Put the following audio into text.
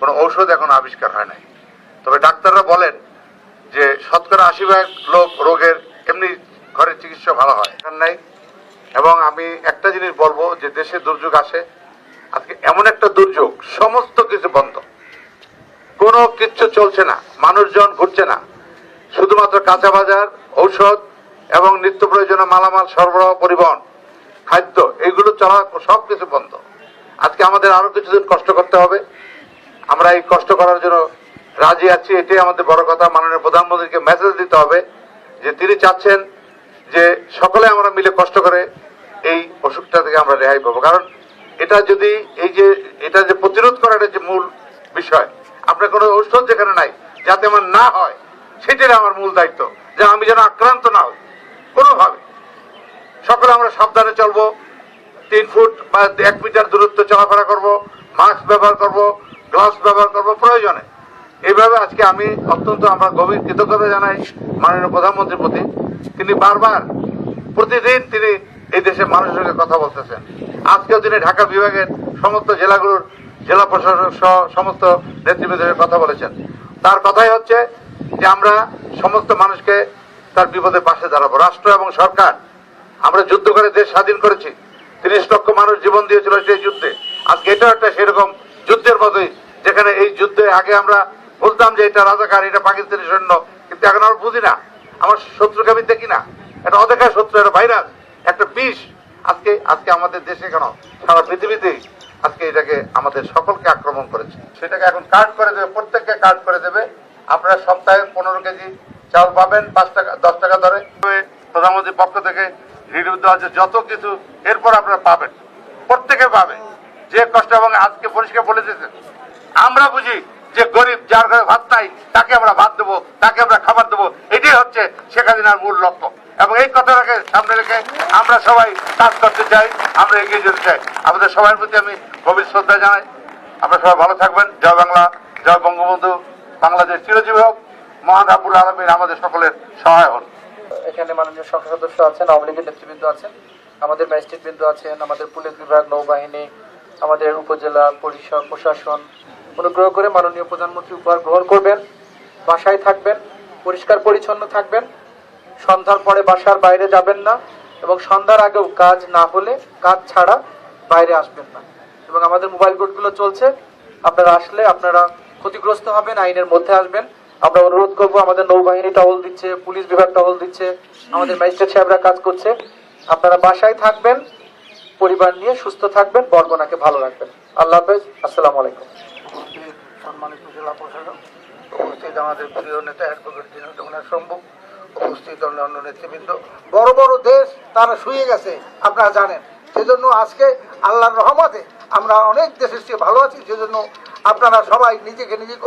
কোনো ঔষধ এখন আবিষ্কার হয় নাই। তবে ডাক্তাররা বলেন যে শতকরা আশি ভাগ লোক রোগের এমনি ঘরের চিকিৎসা ভালো হয় নাই। এবং আমি একটা জিনিস বলব যে দেশে দুর্যোগ আসে, আজকে এমন একটা দুর্যোগ, সমস্ত কিছু বন্ধ। কোনো কিচ্ছু চলছে না, মানুষজন ঘুরছে না। শুধুমাত্র কাঁচা বাজার, ঔষধ এবং নিত্য প্রয়োজনীয় মালামাল সরবরাহ পরিবহন, খাদ্য, এগুলো চলা সব কিছু বন্ধ। আজকে আমাদের আরও কিছুদিন কষ্ট করতে হবে। আমরা এই কষ্ট করার জন্য রাজি আছি, এটাই আমাদের বড় কথা। মাননীয় প্রধানমন্ত্রীকে মেসেজ দিতে হবে যে তিনি চাচ্ছেন যে সকলে আমরা মিলে কষ্ট করে এই অসুখটা থেকে আমরা রেহাই পাবো। কারণ এটা যদি এই যে, এটা যে প্রতিরোধ করার যে মূল বিষয়, আপনার কোনো ঔষধ যেখানে নাই, যাতে আমার না হয়, সেটাই আমার মূল দায়িত্ব, যে আমি যেন আক্রান্ত না হই। কোনোভাবে। সকলে আমরা সাবধানে চলবো, তিন ফুট বা এক মিটার দূরত্ব চলাফেরা করব, মাস্ক ব্যবহার করব গ্লাভস ব্যবহার করব প্রয়োজনে। এইভাবে আজকে আমি অত্যন্ত আমরা গভীর কৃতজ্ঞতা জানাই মাননীয় প্রধানমন্ত্রীর প্রতি। তিনি বারবার প্রতিদিন তিনি এই দেশের মানুষের সঙ্গে কথা বলতেছেন। আজকেও তিনি ঢাকা বিভাগের সমস্ত জেলাগুলোর জেলা প্রশাসক সহ সমস্ত নেতৃবৃন্দের কথা বলেছেন। তার কথাই হচ্ছে যে আমরা সমস্ত মানুষকে তার বিপদে পাশে দাঁড়াবো। রাষ্ট্র এবং সরকার, আমরা যুদ্ধ করে দেশ স্বাধীন করেছি। তিরিশ লক্ষ মানুষ জীবন দিয়েছিল সেই যুদ্ধে। আজকে এটাও একটা সেরকম যুদ্ধের মতোই যেখানে এই যুদ্ধে আগে আমরা বলতাম যে এটা রাজাকার, এটা পাকিস্তানি সৈন্য, কিন্তু এখন আমরা বুঝি না। আমার শত্রুকে আমি দেখি না। এটা অদেখা শত্রু, এটা ভাইরাস একটা বিষ। আজকে আজকে আমাদের দেশে কেন? সারা পৃথিবীতেই আজকে এটাকে আমাদের সকলকে আক্রমণ করেছে। সেটাকে এখন কার্ড করে দেবে, প্রত্যেককে কার্ড করে দেবে। আপনারা সপ্তাহে পনেরো কেজি চাউল পাবেন, পাঁচ টাকা, দশ টাকা ধরে প্রধানমন্ত্রীর পক্ষ থেকে দেওয়া যত কিছু, এরপর আপনারা পাবেন। প্রত্যেকে পাবে। যে কষ্ট এবং আজকে পরিষ্কার বলে দিয়েছেন। আমরা বুঝি যে গরিব যার ঘরে ভাত নাই, তাকে আমরা ভাত দেবো, তাকে আমরা খাবার দেবো। এটাই হচ্ছে শেখ হাসিনার মূল লক্ষ্য। এবং এই কথাটাকে সামনে রেখে আমরা সবাই কাজ করতে চাই, আমরা এগিয়ে যেতে চাই। আমাদের সবার প্রতি আমি গভীর শ্রদ্ধা জানাই। আপনারা সবাই ভালো থাকবেন। জয় বাংলা, জয় বঙ্গবন্ধু। বাংলাদেশ চিরজীবী হোক। মহান রাবুল আলমীর আমাদের সকলের সহায় হন এখানে মাননীয় সংসদ সদস্য আছেন, আওয়ামী লীগের নেতৃবৃন্দ আছেন, আমাদের ম্যাজিস্ট্রেট বৃন্দ আছেন, আমাদের পুলিশ বিভাগ, নৌবাহিনী আমাদের উপজেলা পরিষদ, প্রশাসন অনুগ্রহ করে মাননীয় প্রধানমন্ত্রী উপহার গ্রহণ করবেন, বাসায় থাকবেন, পরিষ্কার পরিচ্ছন্ন থাকবেন, সন্ধ্যার পরে বাসার বাইরে যাবেন না এবং সন্ধ্যার আগেও কাজ না হলে, কাজ ছাড়া বাইরে আসবেন না। এবং আমাদের মোবাইল কোর্টগুলো চলছে, আপনারা আসলে আপনারা ক্ষতিগ্রস্ত হবেন, আইনের মধ্যে আসবেন। আমরা অনুরোধ করব, আমাদের নৌবাহিনী টহল দিচ্ছে, পুলিশ বিভাগ টহল দিচ্ছে, আমাদের ম্যাজিস্ট্রেট সাহেবরা কাজ করছে। আপনারা বাসায় থাকবেন পরিবার নিয়ে সুস্থ থাকবেন, বরগনাকে ভালো রাখবেন। আল্লাহ হাফেজ, আসসালামু আলাইকুম। সম্মানিত জেলা প্রশাসক, উপস্থিত আমাদের প্রিয় নেতা অ্যাডভোকেট শম্ভু, উপস্থিত অন্যান্য নেতৃবৃন্দ। বড় বড় দেশ, তারা শুয়ে গেছে, আপনারা জানেন। সেজন্য আজকে আল্লাহর রহমতে আমরা অনেক দেশের চেয়ে ভালো আছি, সেজন্য আপনারা সবাই নিজেকে নিজে